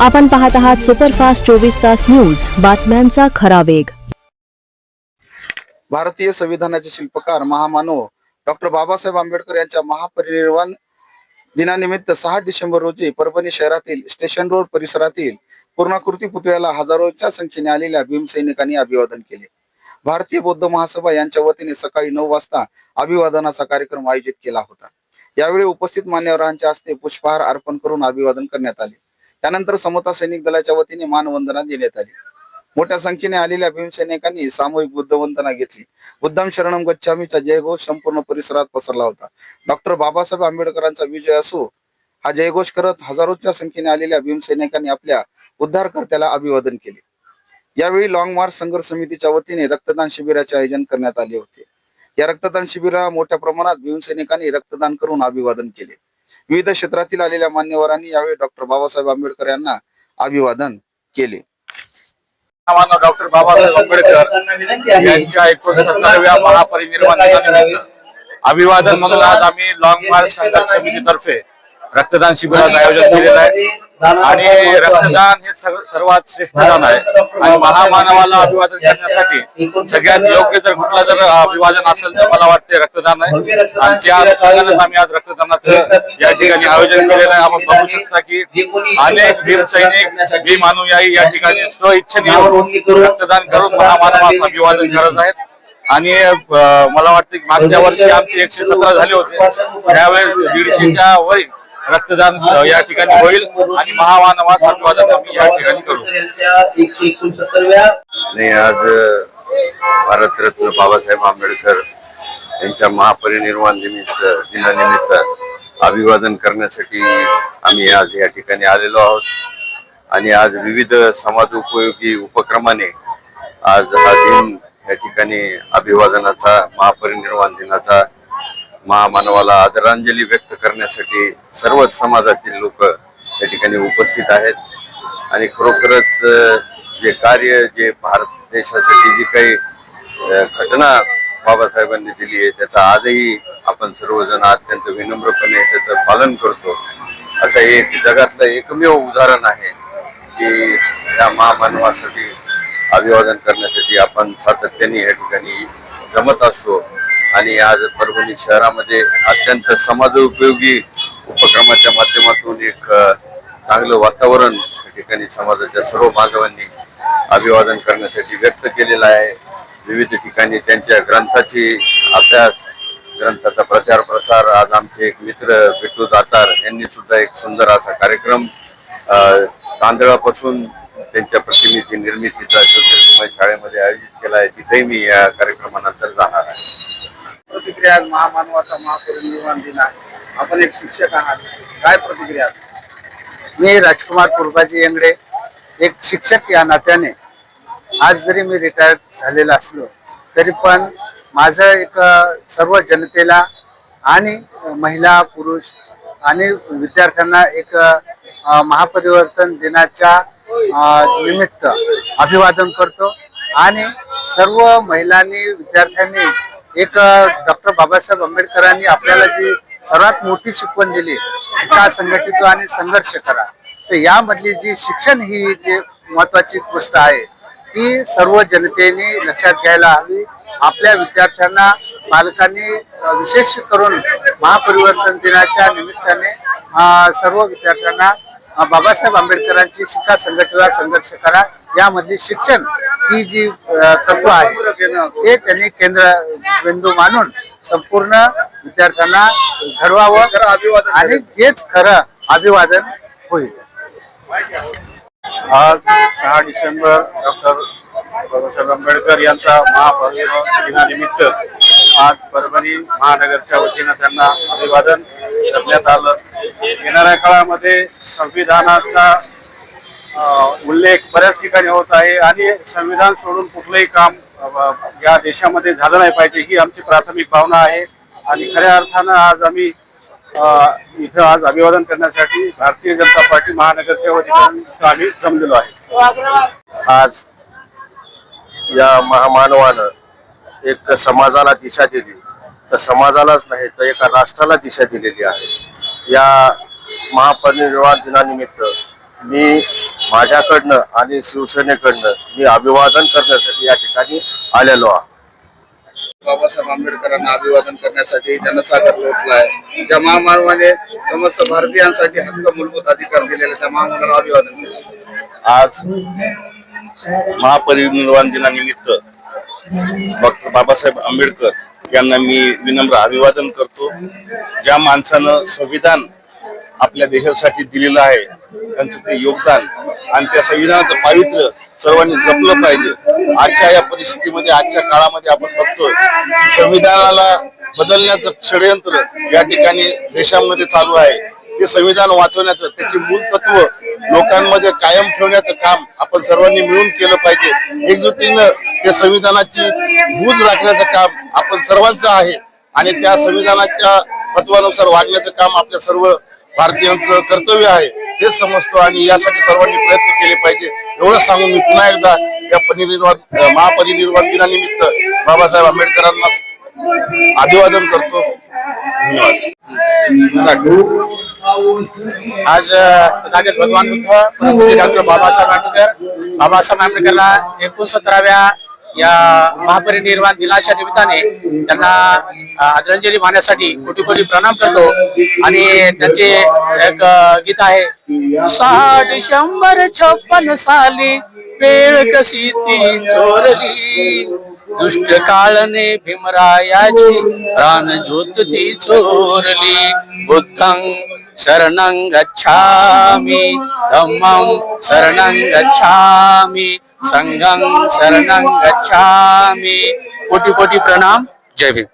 आपण पाहत आहात सुपरफास्ट चोवीस तास न्यूज. बातम्यांचा खरा वेग. भारतीय संविधानाचे शिल्पकार महामानव डॉक्टर बाबासाहेब आंबेडकर यांच्या महापरिनिर्वाण दिनानिमित्त सहा डिसेंबर रोजी परभणी शहरातील स्टेशन रोड परिसरातील पूर्णाकृती पुतळ्याला हजारोच्या संख्येने आलेल्या भीमसैनिकांनी अभिवादन केले. भारतीय बौद्ध महासभा यांच्या वतीने सकाळी नऊ वाजता अभिवादनाचा कार्यक्रम आयोजित केला होता. यावेळी उपस्थित मान्यवरांच्या हस्ते पुष्पहार अर्पण करून अभिवादन करण्यात आले. त्यानंतर समता सैनिक दलाच्या वतीने मानवंदना देण्यात आली. मोठ्या संख्येने आलेल्या भीमसैनिकांनी सामूहिक बुद्ध वंदना घेतली. बुद्धम शरणम गच्छामीचा जयघोष संपूर्ण परिसरात पसरला होता. डॉक्टर बाबासाहेब आंबेडकरांचा विजय असो हा जयघोष करत हजारोच्या संख्येने आलेल्या भीमसैनिकांनी आपल्या उद्धारकर्त्याला अभिवादन केले. यावेळी लॉंग मार्च संघर्ष समितीच्या वतीने रक्तदान शिबिराचे आयोजन करण्यात आले होते. या रक्तदान शिबिराला मोठ्या प्रमाणात भीमसैनिकांनी रक्तदान करून अभिवादन केले. विविध क्षेत्रातील आलेल्या मान्यवरांनी यावेळी डॉक्टर बाबासाहेब आंबेडकर यांना अभिवादन केले. डॉक्टर बाबासाहेब आंबेडकर. यांच्या एकोणसत्तराव्या महापरिनिर्वाण दिनानिमित्त अभिवादन म्हणून आज आम्ही लॉंग मार्च संघर्ष समितीतर्फे रक्तदान शिबिराचं आयोजन केलेलं आहे. आणि रक्तदान हे सर्व- सर्वात श्रेष्ठ दान आहे. आणि महामानवाला अभिवादन करण्यासाठी सगळ्यात योग्य जर कुठलं जर अभिवादन असेल तर मला वाटते रक्तदान आहे. आणि त्या अनुषंगानेच आम्ही आज रक्तदानाचं या ठिकाणी आयोजन केलेलं आहे आपण बघू शकता की अनेक भीम सैनिक भीम अनुयायी या ठिकाणी स्वइच्छेने रक्तदान करून महामानवाचं अभिवादन करत आहेत. आणि मला वाटतं की मागच्या वर्षी आमचे एकशे सतरा झाले होते. त्यावेळेस दीडशेच्या वर रक्तदान या ठिकाणी होईल आणि महामानवाचं अभिवादन आम्ही या ठिकाणी करू. एकशे एकोणसत्तरव्या आणि आज भारतरत्न बाबासाहेब आंबेडकर यांच्या महापरिनिर्वाण निमित्त दिनानिमित्त अभिवादन करण्यासाठी आम्ही आज या ठिकाणी आलेलो आहोत. आणि आज विविध समाज उपयोगी उपक्रमाने आज हा दिन या ठिकाणी अभिवादनाचा महापरिनिर्वाण दिनाचा महामानवाला आदरांजली व्यक्त करण्यासाठी सर्वच समाजातील लोक या ठिकाणी उपस्थित आहेत. आणि खरोखरच जे कार्य जे भारत देशासाठी जी काही घटना बाबासाहेबांनी दिली आहे त्याचा आजही आपण सर्वजण अत्यंत विनम्रपणे त्याचं पालन करतो. असं एक जगातलं एकमेव उदाहरण आहे की त्या महामानवासाठी अभिवादन करण्यासाठी आपण सातत्याने या ठिकाणी जमत असतो. आणि आज परभणी शहरामध्ये अत्यंत समाज उपयोगी उपक्रमाच्या माध्यमातून एक चांगलं वातावरण या ठिकाणी समाजाच्या सर्व बांधवांनी अभिवादन करण्यासाठी व्यक्त केलेलं आहे. विविध ठिकाणी त्यांच्या ग्रंथाची अभ्यास ग्रंथाचा प्रचार प्रसार. आज आमचे एक मित्र बिट्टू दातार यांनी सुद्धा एक सुंदर असा कार्यक्रम तांदळापासून त्यांच्या प्रतिमेची निर्मितीचा ज्योतिर्मय शाळेमध्ये आयोजित केला आहे. तिथेही मी या कार्यक्रमानंतर जाणार आहे. प्रतिक्रिया आज महामानवाचा महापरिनिर्वाण दिन आहे आपण एक शिक्षक आहात. काय प्रतिक्रिया? मी राजकुमार पुरबाजी येंगडे एक शिक्षक या नात्याने. आज जरी मी रिटायर्ड झालेला असलो तरी पण माझं एक सर्व जनतेला आणि महिला पुरुष आणि विद्यार्थ्यांना एक महापरिवर्तन दिनाच्या निमित्त अभिवादन करतो. आणि सर्व महिलांनी विद्यार्थ्यांनी एक डॉक्टर बाबासाहेब आंबेडकरांनी आपल्याला जी सर्वात मोठी शिकवण दिली शिका संघटित आणि संघर्ष करा. तर यामधली जी शिक्षण ही जी महत्वाची गोष्ट आहे ती सर्व जनतेने लक्षात घ्यायला हवी. आपल्या विद्यार्थ्यांना पालकांनी विशेष करून महापरिवर्तन दिनाच्या निमित्ताने सर्व विद्यार्थ्यांना बाबासाहेब आंबेडकरांची शिका संघटना संघर्ष करा. यामधली शिक्षण ही जी तत्व आहे ते त्यांनी केंद्र बिंदू मानून संपूर्ण विद्यार्थ्यांना घडवावं आणि हेच खरं अभिवादन होईल. आज सहा डिसेंबर डॉक्टर बाबासाहेब आंबेडकर यांचा महापरिनिर्वाण दिनानिमित्त आज परभणी महानगरच्या वतीनं त्यांना अभिवादन करण्यात आलं. येणाऱ्या काळामध्ये संविधानाचा उल्लेख बऱ्याच ठिकाणी होत आहे आणि संविधान सोडून कुठलंही काम या देशामध्ये झालं नाही पाहिजे ही आमची प्राथमिक भावना आहे. आणि खऱ्या अर्थानं आज आम्ही इथं आज अभिवादन करण्यासाठी भारतीय जनता पार्टी महानगरच्या वतीनं आम्ही जमलेलो आहे. आज या महामानवानं एक समाजाला दिशा दिली. तर समाजालाच नाही तर एका राष्ट्राला दिशा दिलेली आहे. या महापरिनिर्वाण दिनानिमित्त मी माझ्याकडनं आणि शिवसेनेकडनं मी अभिवादन करण्यासाठी या ठिकाणी आलेलो आहे. बाबासाहेब आंबेडकरांना अभिवादन करण्यासाठी जनसागर लोटलाय त्या महामानवाने समस्त भारतीयांसाठी हक्क मूलभूत अधिकार दिलेले त्या महामानवाला अभिवादन केलं. आज महापरिनिर्वाण दिनानिमित्त डॉक्टर बाबासाहेब आंबेडकर यांना मी विनम्र अभिवादन करतो. ज्या माणसानं संविधान आपल्या देशासाठी दिलेलं आहे त्यांचं ते योगदान आणि त्या संविधानाचं पावित्र्य सर्वांनी जपलं पाहिजे. आजच्या या परिस्थितीमध्ये आजच्या काळामध्ये आपण बघतोय संविधानाला बदलण्याचं षडयंत्र या ठिकाणी देशामध्ये चालू आहे. ते संविधान वाचवण्याचं त्याचे मूल तत्व लोकांमध्ये कायम ठेवण्याचं काम आपण सर्वांनी मिळून केलं पाहिजे. एकजुटीनं ते संविधानाची बूज राखण्याचं काम आपण सर्वांचं आहे आणि त्या संविधानाच्या तत्वानुसार वागण्याचं काम आपल्या सर्व भारतीयांचं कर्तव्य आहे हे समजतो आणि यासाठी सर्वांनी प्रयत्न केले पाहिजे. एवढं सांगून मी पुन्हा एकदा या परिनिर्वाण महापरिनिर्वाण दिनानिमित्त बाबासाहेब आंबेडकरांना अभिवादन करतो. धन्यवाद. आज तथागत भगवान बुद्ध डॉक्टर बाबासाहेब आंबेडकर. बाबासाहेब आंबेडकरला एकोणसत्तराव्या या महापरिनिर्वाण दिनाच्या निमित्ताने त्यांना आदरांजली वाहण्यासाठी कोटी कोटी प्रणाम करतो. आणि त्यांचे एक गीत आहे सहा डिसेंबर छप्पन साली वेळ कशी ती चोरली? दुष्ट काळने भीमरायाची प्राण ज्योत ती चोरली. बुद्धांग शरणं गच्छामि धम्मं शरणं गच्छामि संगं शरणं गच्छामि। कोटी कोटी प्रणाम। जय भीम।